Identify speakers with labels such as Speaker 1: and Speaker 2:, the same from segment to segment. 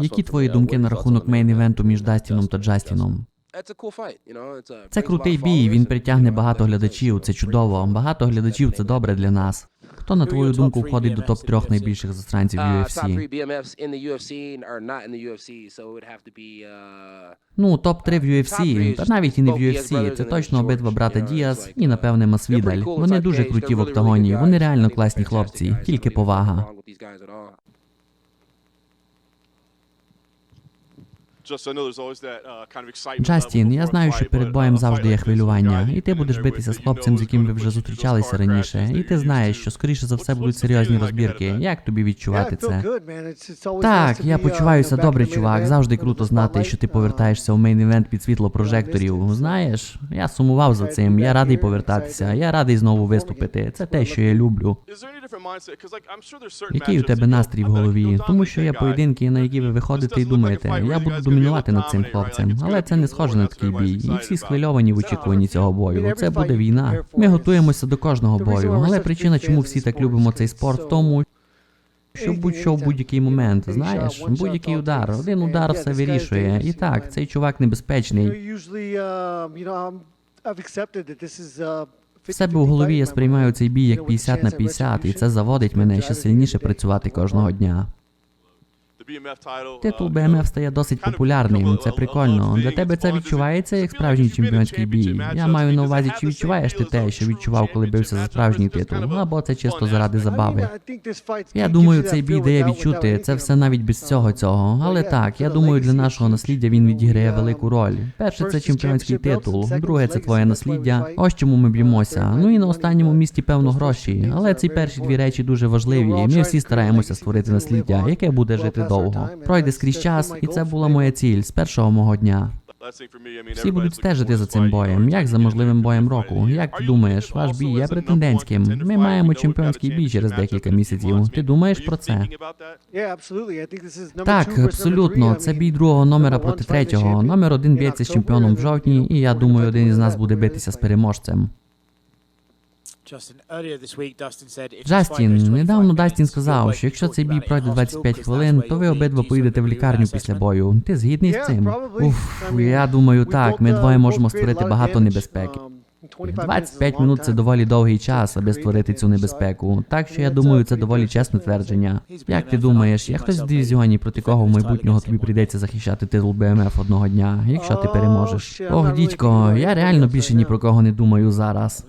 Speaker 1: Які твої думки на рахунок мейн-івенту між Дастіном та Джастіном? Це крутий бій, він притягне багато глядачів, це чудово. Багато глядачів це добре для нас. Хто, на твою думку, входить до топ трьох найбільших засранців
Speaker 2: Uh,
Speaker 1: UFC?
Speaker 2: be uh,
Speaker 1: Ну, топ 3 в UFC, та навіть і не в UFC. Це точно обидва брата Діас і, напевне,
Speaker 2: they're
Speaker 1: Масвідаль. Вони дуже круті в октагоні. Вони реально класні хлопці. Тільки повага. Джастін, я знаю, що перед боєм завжди є хвилювання, і ти будеш битися з хлопцем, з яким ви вже зустрічалися раніше, і ти знаєш, що скоріше за все будуть серйозні розбірки. Як тобі відчувати це? Так, я почуваюся добре, чувак. Завжди круто знати, що ти повертаєшся в мейн-івент під світло прожекторів. Знаєш, я сумував за цим. Я радий повертатися. Я радий знову виступити. Це те, що я люблю. Який у тебе настрій в голові? Тому що є поєдинки, на які ви виходите і думаєте, я буду домінувати над цим хлопцем. Але це не схоже на такий бій. І всі схвильовані в очікуванні цього бою. Це буде війна. Ми готуємося до кожного бою. Але причина, чому всі так любимо цей спорт, в тому. Що будь-що в будь-який момент, знаєш, будь-який удар, один удар все вирішує. І так, цей чувак небезпечний. В себе у голові я сприймаю цей бій як 50 на 50, і це заводить мене ще сильніше працювати кожного дня. Титул БМФ стає досить популярним. Це прикольно. Для тебе це відчувається як справжній чемпіонський бій. Я маю на увазі, чи відчуваєш ти те, що відчував, коли бився за справжній титул, або це чисто заради забави. Я думаю, цей бій дає відчути це все навіть без цього цього. Але так, я думаю, для нашого насліддя він відіграє велику роль. Перше, це чемпіонський титул, друге це твоє насліддя. Ось чому ми б'ємося. Ну і на останньому місці певно гроші. Але ці перші дві речі дуже важливі. Ми всі стараємося створити насліддя, яке буде жити довго. Пройде скрізь час, і це була моя ціль з першого мого дня. Всі будуть стежити за цим боєм, як за можливим боєм року. Як ти думаєш, ваш бій є претендентським? Ми маємо чемпіонський бій через декілька місяців. Ти думаєш про це? Так, абсолютно. Це бій другого номера проти третього. Номер один б'ється з чемпіоном в жовтні, і я думаю, один із нас буде битися з переможцем. Джастін, недавно Дастін сказав, що якщо цей бій пройде 25 хвилин, то ви обидва поїдете в лікарню після бою. Ти згідний з цим? Уф, я думаю, так. Ми двоє можемо створити багато небезпеки. 25 минут це доволі довгий час, аби створити цю небезпеку. Так що я думаю, це доволі чесне твердження. Як ти думаєш, є хтось в дивізіоні, проти кого в майбутнього тобі прийдеться захищати титул БМФ одного дня, якщо ти переможеш? Ох, дідько, я реально більше ні про кого не думаю зараз.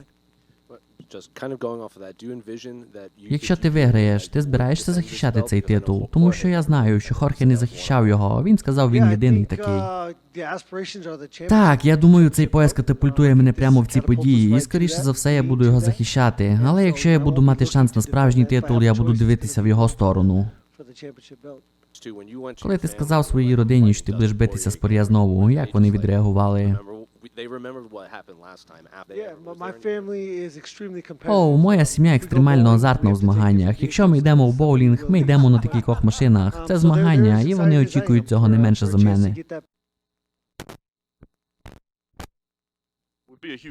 Speaker 1: Якщо ти виграєш, ти збираєшся захищати цей титул, тому що я знаю, що Хорхе не захищав його. Він сказав, він єдиний такий. Так, я думаю, цей пояс катапультує мене прямо в ці події, і скоріше за все я буду його захищати. Але якщо я буду мати шанс на справжній титул, я буду дивитися в його сторону. Коли ти сказав своїй родині, що ти будеш битися з Пор'я знову, як вони відреагували? О, моя сім'я екстремально азартна у змаганнях. Якщо ми йдемо в боулінг, ми йдемо на декількох машинах. Це змагання, і вони очікують цього не менше за мене.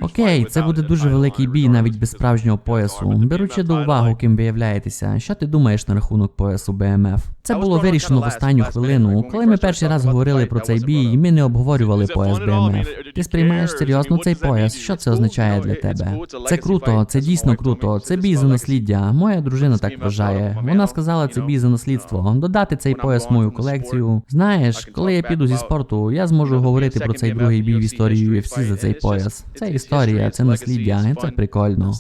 Speaker 1: Окей, це буде дуже великий бій навіть без справжнього поясу. Беручи до уваги, ким ви являєтеся, що ти думаєш на рахунок поясу БМФ? Це було вирішено в останню хвилину. Коли ми перший раз говорили про цей бій, ми не обговорювали пояс БМФ. Ти сприймаєш серйозно цей пояс? Що це означає для тебе? Це круто, це дійсно круто. Це бій за насліддя. Моя дружина так вважає. Вона сказала, це бій за наслідство. Додати цей пояс в мою колекцію. Знаєш, коли я піду зі спорту, я зможу говорити про цей другий бій в історії UFC за цей пояс. Це історія, це насліддя, це прикольно.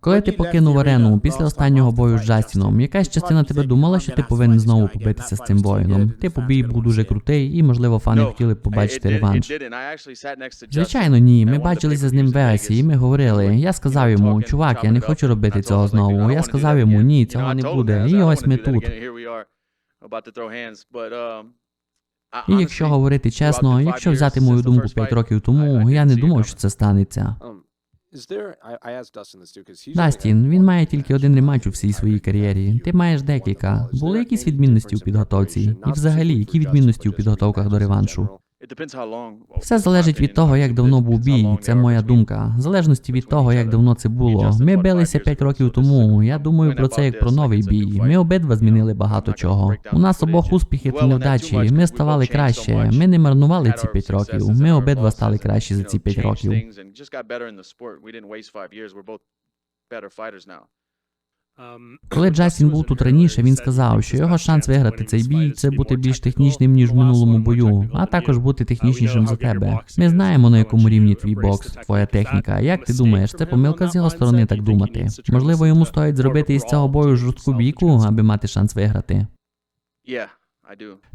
Speaker 1: Коли ти покинув арену після останнього бою з Джастіном, якась частина тебе думала, що ти повинен знову побитися з цим воїном. Типу бій був дуже крутий, і можливо фани хотіли б побачити реванш. Звичайно, ні. Ми бачилися з ним в Вегасі, і ми говорили. Я сказав йому, чувак, я не хочу робити цього знову. Я сказав йому, ні, цього не буде. І ось ми тут. І якщо говорити чесно, якщо взяти мою думку 5 років тому, я не думав, що це станеться. Дастін, він має тільки один рематч у всій своїй кар'єрі. Ти маєш декілька. Були якісь відмінності у підготовці? І взагалі, які відмінності у підготовках до реваншу? Все залежить від того, як давно був бій. Це моя думка. В залежності від того, як давно це було. Ми билися 5 років тому. Я думаю про це як про новий бій. Ми обидва змінили багато чого. У нас обох успіхи та невдачі. Ми ставали краще. Ми не марнували ці 5 років. Ми обидва стали кращі за ці 5 років. Коли Джастін був тут раніше, він сказав, що його шанс виграти цей бій це бути більш технічним ніж в минулому бою, а також бути технічнішим за тебе. Ми знаємо на якому рівні твій бокс, твоя техніка. Як ти думаєш, це помилка з його сторони так думати? Можливо, йому стоїть зробити із цього бою жорстку бійку, аби мати шанс виграти.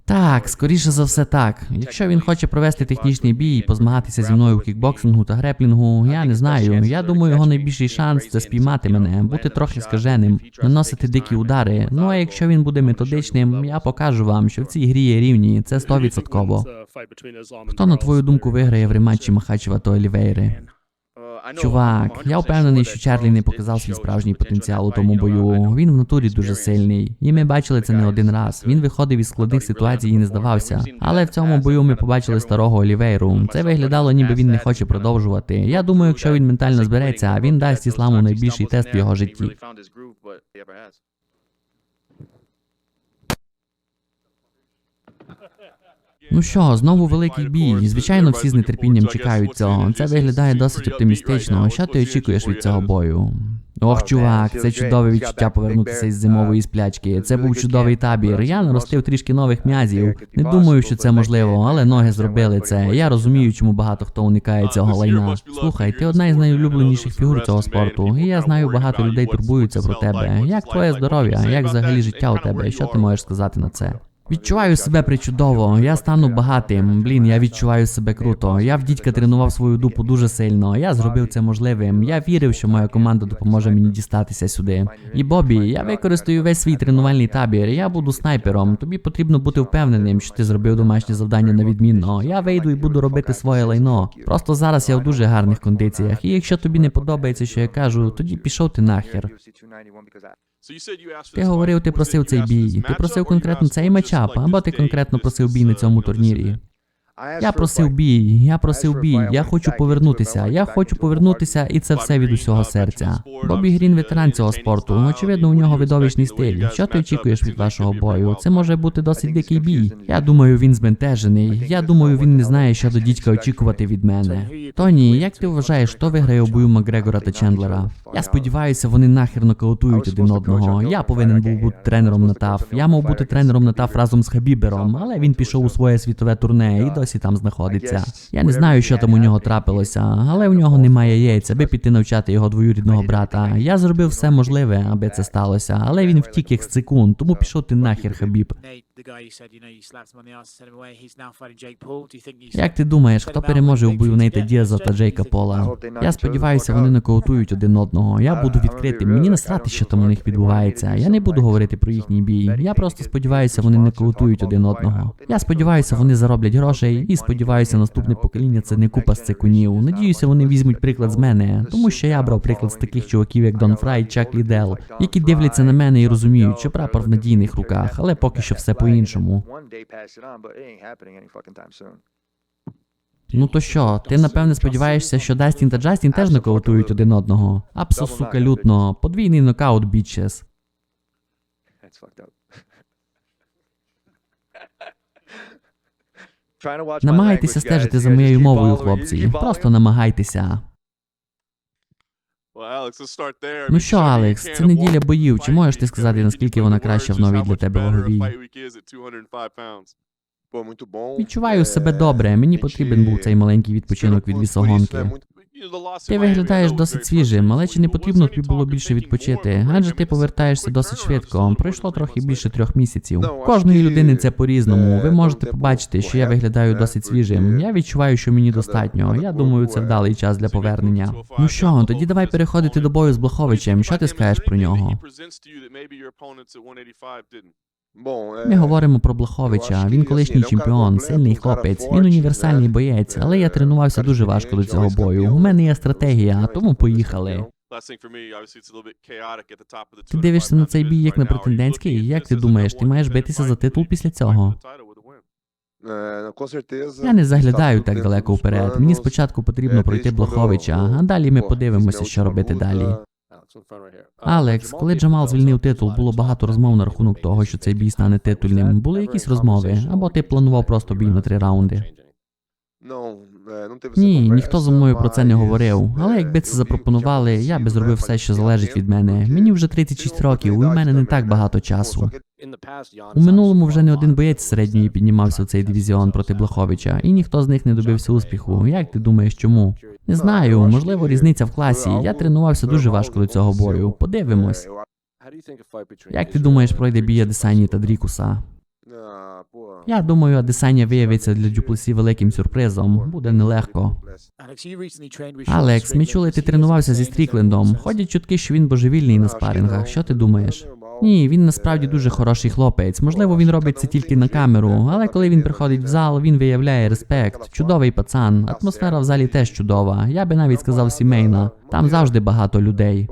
Speaker 1: Так, скоріше за все так. Якщо він хоче провести технічний бій і позмагатися зі мною в кікбоксингу та греплінгу, я не знаю. Я думаю, його найбільший шанс це спіймати мене, бути трохи скаженим, наносити дикі удари. Ну а якщо він буде методичним, я покажу вам, що в цій грі є рівні, це стовідсотково. Хто на твою думку виграє в рематчі Махачева та Олівейри? Чувак, я впевнений, що Чарлі не показав свій справжній потенціал у тому бою. Він в натурі дуже сильний, і ми бачили це не один раз. Він виходив із складних ситуацій і не здавався. Але в цьому бою ми побачили старого Олівейру. Це виглядало, ніби він не хоче продовжувати. Я думаю, якщо він ментально збереться, він дасть ісламу найбільший тест в його житті. Ну що, знову великий бій. Звичайно, всі з нетерпінням чекають цього. Це виглядає досить оптимістично. Що ти очікуєш від цього бою? Ох, чувак, це чудове відчуття повернутися із зимової сплячки. Це був чудовий табір. Я наростив трішки нових м'язів. Не думаю, що це можливо, але ноги зробили це. Я розумію, чому багато хто уникає цього лайна. Слухай, ти одна із найулюбленіших фігур цього спорту, і я знаю, багато людей турбуються про тебе. Як твоє здоров'я? Як взагалі життя у тебе? Що ти можеш сказати на це? Відчуваю себе причудово, я стану багатим. Блін, я відчуваю себе круто. Я в дідька тренував свою дупу дуже сильно. Я зробив це можливим. Я вірив, що моя команда допоможе мені дістатися сюди. І Бобі, я використаю весь свій тренувальний табір. Я буду снайпером. Тобі потрібно бути впевненим, що ти зробив домашнє завдання на відмінно. Я вийду і буду робити своє лайно. Просто зараз я в дуже гарних кондиціях. І якщо тобі не подобається, що я кажу, тоді пішов ти нахер. Ти говорив, ти просив цей бій. Ти просив конкретно цей матчап, або ти конкретно просив бій на цьому турнірі. Я просив бій, я просив бій, я хочу повернутися, я хочу повернутися, і це все від усього серця. Бобі Грін ветеран цього спорту. Очевидно, у нього видовищний стиль. Що ти очікуєш від вашого бою? Це може бути досить дикий бій. Я думаю, він збентежений. Я думаю, він не знає, що до дідька очікувати від мене. Тоні, як ти вважаєш, хто виграє у бою Макгрегора та Чендлера? Я сподіваюся, вони нахер нокаутують один одного. Я повинен був бути тренером на ТАФ. Я мав бути тренером на ТАФ разом з Хабібером, але він пішов у своє світове турне і досі там знаходиться. Я не знаю, що там у нього трапилося, але у нього немає яйць, аби піти навчати його двоюрідного брата. Я зробив все можливе, аби це сталося, але він втік як з секунд, тому пішов ти нахер, Хабіб. Як ти думаєш, хто переможе у бою Нейта Діаза та Джейка Пола? Я сподіваюся, вони нокаутують один одного. Я буду відкритим. Мені насрати, що там у них відбувається. Я не буду говорити про їхній бій. Я просто сподіваюся, вони нокаутують один одного. Я сподіваюся, вони зароблять грошей, і сподіваюся, наступне покоління це не купа сцикунів. Надіюся, вони візьмуть приклад з мене, тому що я брав приклад з таких чуваків, як Дон Фрай, Чак Лідел, які дивляться на мене і розуміють, що прапор в надійних руках, але поки що все по-іншому. Ну то що, ти напевне сподіваєшся, що Дастін та Джастін теж нокаутують один одного? Апсо, сука, лютно. Подвійний нокаут, бічес. Намагайтеся стежити за моєю мовою, хлопці. Просто намагайтеся. Ну що, Алекс, це неділя боїв. Чи можеш ти сказати, наскільки вона краща в новій для тебе ваговій? Відчуваю себе добре. Мені потрібен був цей маленький відпочинок від вісогонки. Ти виглядаєш досить свіжим, але чи не потрібно тобі було більше відпочити? Адже ти повертаєшся досить швидко. Пройшло трохи більше трьох місяців. Кожної людини це по-різному. Ви можете побачити, що я виглядаю досить свіжим. Я відчуваю, що мені достатньо. Я думаю, це вдалий час для повернення. Ну що, тоді давай переходити до бою з Блоховичем. Що ти скажеш про нього? Ми говоримо про Блоховича. Він колишній чемпіон, сильний хлопець. Він універсальний боєць, але я тренувався дуже важко до цього бою. У мене є стратегія, тому поїхали. Ти дивишся на цей бій як на претендентський? Як ти думаєш, ти маєш битися за титул після цього?
Speaker 3: Е, certeza,
Speaker 1: Я не заглядаю так далеко вперед. Мені спочатку потрібно
Speaker 3: Е,
Speaker 1: пройти Блоховича, а далі ми подивимося, що робити далі. Алекс, коли Джамал звільнив титул, було багато розмов на рахунок того, що цей бій стане титульним. Були якісь розмови, або ти планував просто бій на три раунди.
Speaker 3: Е, essa
Speaker 1: Ні, ніхто зі мною про це не говорив. Але
Speaker 3: е,
Speaker 1: якби це
Speaker 3: que
Speaker 1: запропонували, я би зробив все, що залежить від мене. Мені вже
Speaker 3: tem
Speaker 1: 36 років, і в мене не так багато часу. У минулому вже не один боєць середньої піднімався в цей дивізіон проти Блаховича, і ніхто з них не добився успіху. Як ти думаєш, чому? Не знаю, можливо, різниця в класі. Я тренувався дуже важко до цього бою. Подивимось.
Speaker 3: е,
Speaker 1: Як ти думаєш, пройде бій Адесані та Дрікуса? Я думаю, Адесаня виявиться для Дюплесі великим сюрпризом. Буде нелегко. Алекс, ми чули, ти тренувався зі Стріклендом. Ходять чутки, що він божевільний на спарингах. Що ти думаєш? Ні, він насправді дуже хороший хлопець. Можливо, він робить це тільки на камеру, але коли він приходить в зал, він виявляє респект. Чудовий пацан. Атмосфера в залі теж чудова. Я би навіть сказав сімейна. Там завжди багато людей.